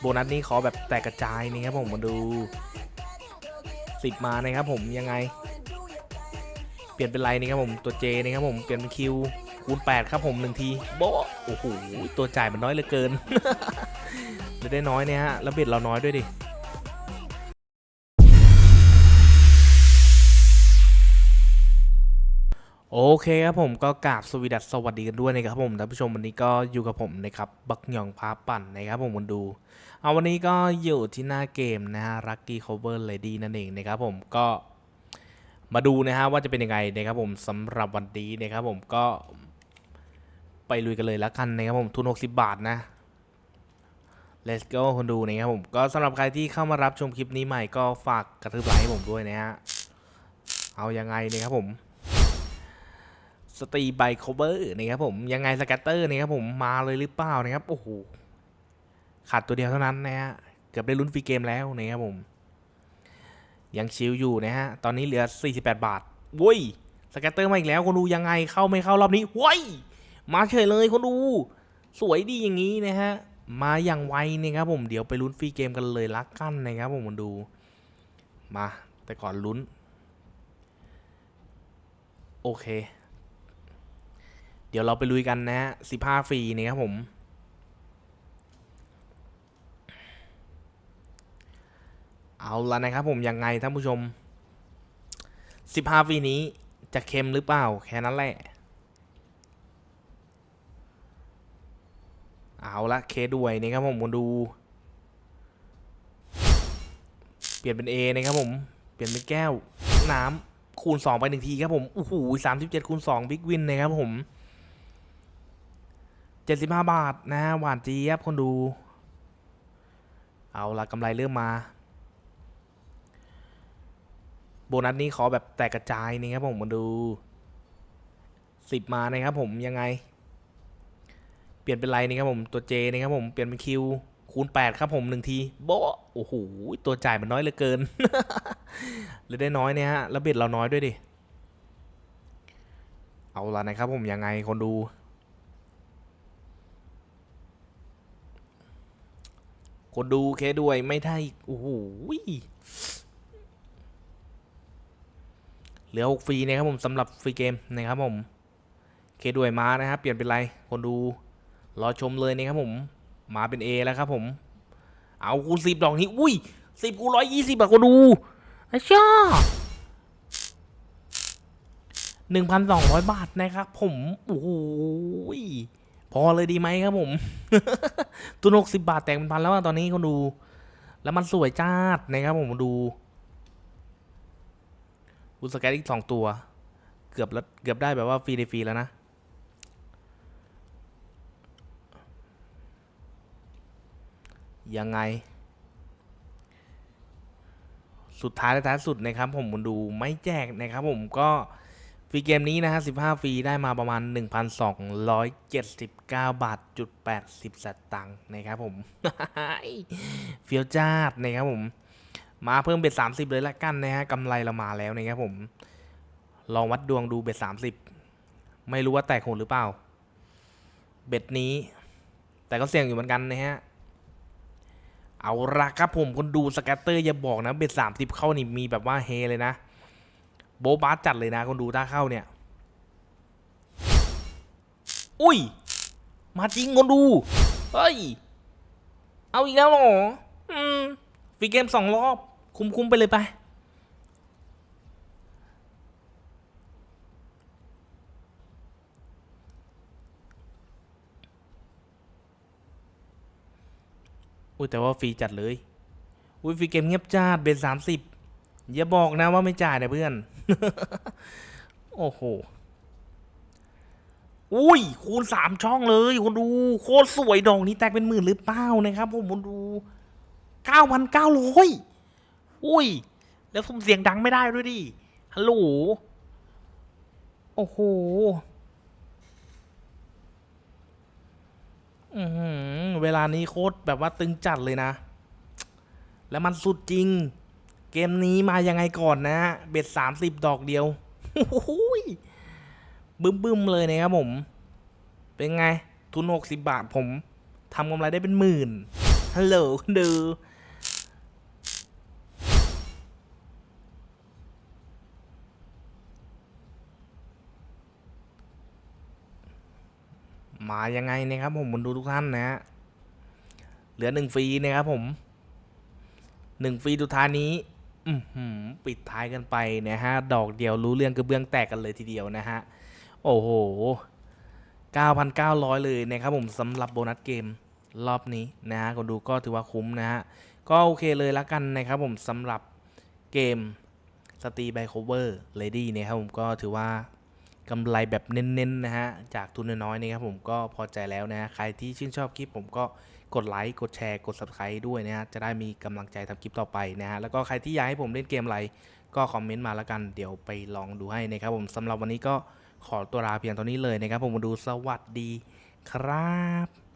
โบนัสนี้ขอแบบแตกกระจายนี่ครับผมมาดูสิบมานะครับผมยังไง เปลี่ยนเป็นไรนี่ครับผมตัวเจนี่ครับผมเปลี่ยนเป็นคิวคูณ8ครับผมหนึ่งทีโบโอ้โหตัวจ่ายมันน้อยเหลือเกินเลยได้น้อยเนี่ยฮะแล้วเบ็ดเราน้อยด้วยดิ โอเคครับผมก็กราบสวีดัสสวัสดีกันด้วยนะครับผมท่านผู้ชมวันนี้ก็อยู่กับผมนะครับบักหยองพาปั่นนะครับผมมาดูเอาวันนี้ก็อยู่ที่หน้าเกมนะฮะ Lucky Cover Lady นั่นเองนะครับผมก็มาดูนะฮะว่าจะเป็นยังไงนะครับผมสำหรับวันนี้นะครับผมก็ไปลุยกันเลยล้วกันนะครับผมทุน 60 บาทนะ Let's go คนดูนะครับผมก็สำหรับใครที่เข้ามารับชมคลิปนี้ใหม่ก็ฝากกระทืบไลค์ให้ผมด้วยนะฮะเอายังไงนะครับผม สตรีไบโคเบอร์นะครับผมยังไงสแกตเตอร์นะครับผมมาเลยหรือเปล่านะครับโอ้โหขาดตัวเดียวเท่านั้นนะฮะเกือบได้ลุ้นฟรีเกมแล้วนะครับผม ยังชิลอยู่นะฮะตอนนี้เหลือ 48 บาทวุ้ยสแกตเตอร์มาอีกแล้วคนดูยังไงเข้าไม่เข้ารอบนี้ว้ยมาเฉยเลยคนดู สวยดีอย่างนี้นะฮะมาอย่างไวนะครับผมเดี๋ยวไปลุ้นฟรีเกมกันเลยละกันนะครับผมมาดูมาแต่ก่อนลุ้น โอเค เดี๋ยวเราไปลุยกันนะฮะสิบห้าฟรีนี่ครับผม เอาละนะครับผมยังไงท่านผู้ชมสิบห้าฟรีนี้จะเค็มหรือเปล่า แค่นั้นแหละ เอาละเคด้วยนี่ครับผมมาดู เปลี่ยนเป็น A นะครับผม เปลี่ยนเป็นแก้วน้ำคูณ 2 ไปหนึ่งทีครับผม โอ้โหสามสิบเจ็ดคูณ2บิ๊กวินนะครับผม เจ็ดสิบห้าบาทนะฮะหวานเจี๊ยบคนดู เอาละกำไรเริ่มมา โบนัสนี้ขอแบบแตกกระจายนี่ครับผมมาดูสิบมานะครับผมยังไง เปลี่ยนเป็นไรนี่ครับผมตัวเจนี่ครับผมเปลี่ยนเป็นคิวคูณแปดครับผมหนึ่งทีโบโอ้โหตัวจ่ายมันน้อยเหลือเกินเลยได้น้อยเนี่ยฮะแล้วเบ็ดเราน้อยด้วยดิเอาละนะครับผมยังไงคนดู คนดูเคด้วยไม่ได้โอ้โหเหลือหกฟรีนะครับผมสำหรับฟรีเกมนะครับผมเคด้วยมานะครับเปลี่ยนเป็นไรคนดูรอชมเลยนะครับผมมาเป็น A แล้วครับผม เอาคูณสิบดอกนี้ อุ้ยสิบคูณร้อยยี่สิบอะคนดูไอ้ช่อหนึ่งพันสองร้อยบาทนะครับผม โอ้โห พอเลยดีไหมครับผม ตุนหกสิบาทแตกเป็นพันแล้วตอนนี้คนดู แล้วมันสวยจ้าดนะครับผมดูกูสแกนอีกสองตัว เกือบแล้วเกือบได้แบบว่าฟรีในฟรีแล้วนะยังไง สุดท้ายและท้ายสุดนะครับผมมาดูไม่แจกนะครับผมก็ ฟรีเกมนี้นะฮะ 15 ฟรีได้มาประมาณ 1,279 บาทจุด80สตางค์นะครับผม เฟียวจ้าดนะครับผม มาเพิ่มเบ็ด 30 เลยละกันนะฮะกำไรเรามาแล้วนะครับผม ลองวัดดวงดูเบ็ด 30 ไม่รู้ว่าแตกโหดหรือเปล่า เบ็ดนี้ แต่ก็เสี่ยงอยู่เหมือนกันนะฮะ เอาละครับผมคนดูสแกตเตอร์อย่าบอกนะ เบ็ดสามสิบเข้านี่มีแบบว่าเฮเลยนะ โบบาสจัดเลยนะคนดูถ้าเข้าเนี่ย อุ้ย มาจริงคนดู เฮ้ย เอาอีกแล้วเหรอ อืมฟรีเกมสองรอบ คุ้มๆไปเลยไปอุ้ยแต่ว่าฟรีจัดเลย อุ้ยฟรีเกมเงียบจ้าดเบ็ดสามสิบ อย่าบอกนะว่าไม่จ่ายนะเพื่อน โอ้โห อุ้ย คูณสามช่องเลยคนดู โคตรสวยดอกนี้แตกเป็นหมื่นหรือเปล่านะครับผมคนดูเก้าพันเก้าร้อยอุ้ย แล้วผมเสียงดังไม่ได้ด้วยดิ ฮัลโหล โอ้โห อืเวลานี้โคตรแบบว่าตึงจัดเลยนะ แล้วมันสุดจริง เกมนี้มายังไงก่อนนะฮะ เบ็ดสามสิบดอกเดียวโอ้ยบึ้มบึ้มๆเลยนะครับผม เป็นไง ทุนหกสิบบาทผมทำกำไรได้เป็นหมื่น ฮัลโหลคุณดูมายังไงนะครับผมคุณดูทุกท่านนะฮะ เหลือหนึ่งฟรีนะครับผมหนึ่งฟรีสุดท้ายนี้ ปิดท้ายกันไปนะฮะ ดอกเดียวรู้เรื่องกระเบื้องแตกกันเลยทีเดียวนะฮะ โอ้โห 9,900 เลยนะครับผมสำหรับโบนัสเกมรอบนี้นะฮะคนดูก็ถือว่าคุ้มนะฮะ ก็โอเคเลยละกันนะครับผมสำหรับเกมสตีไบโคเวอร์เลดี้นะครับผมก็ถือว่า กำไรแบบเน้นๆนะฮะจากทุนน้อยๆนี่ครับผมก็พอใจแล้วนะฮะใครที่ชื่นชอบคลิปผมก็กดไลค์กดแชร์กด subscribe ด้วยนะฮะจะได้มีกำลังใจทำคลิปต่อไปนะฮะแล้วก็ใครที่อยากให้ผมเล่นเกมอะไร ก็คอมเมนต์มาแล้วกันเดี๋ยวไปลองดูให้นะครับผมสำหรับวันนี้ก็ขอตัวลาเพียงเท่านี้เลยนะครับผมมาดูสวัสดีครับ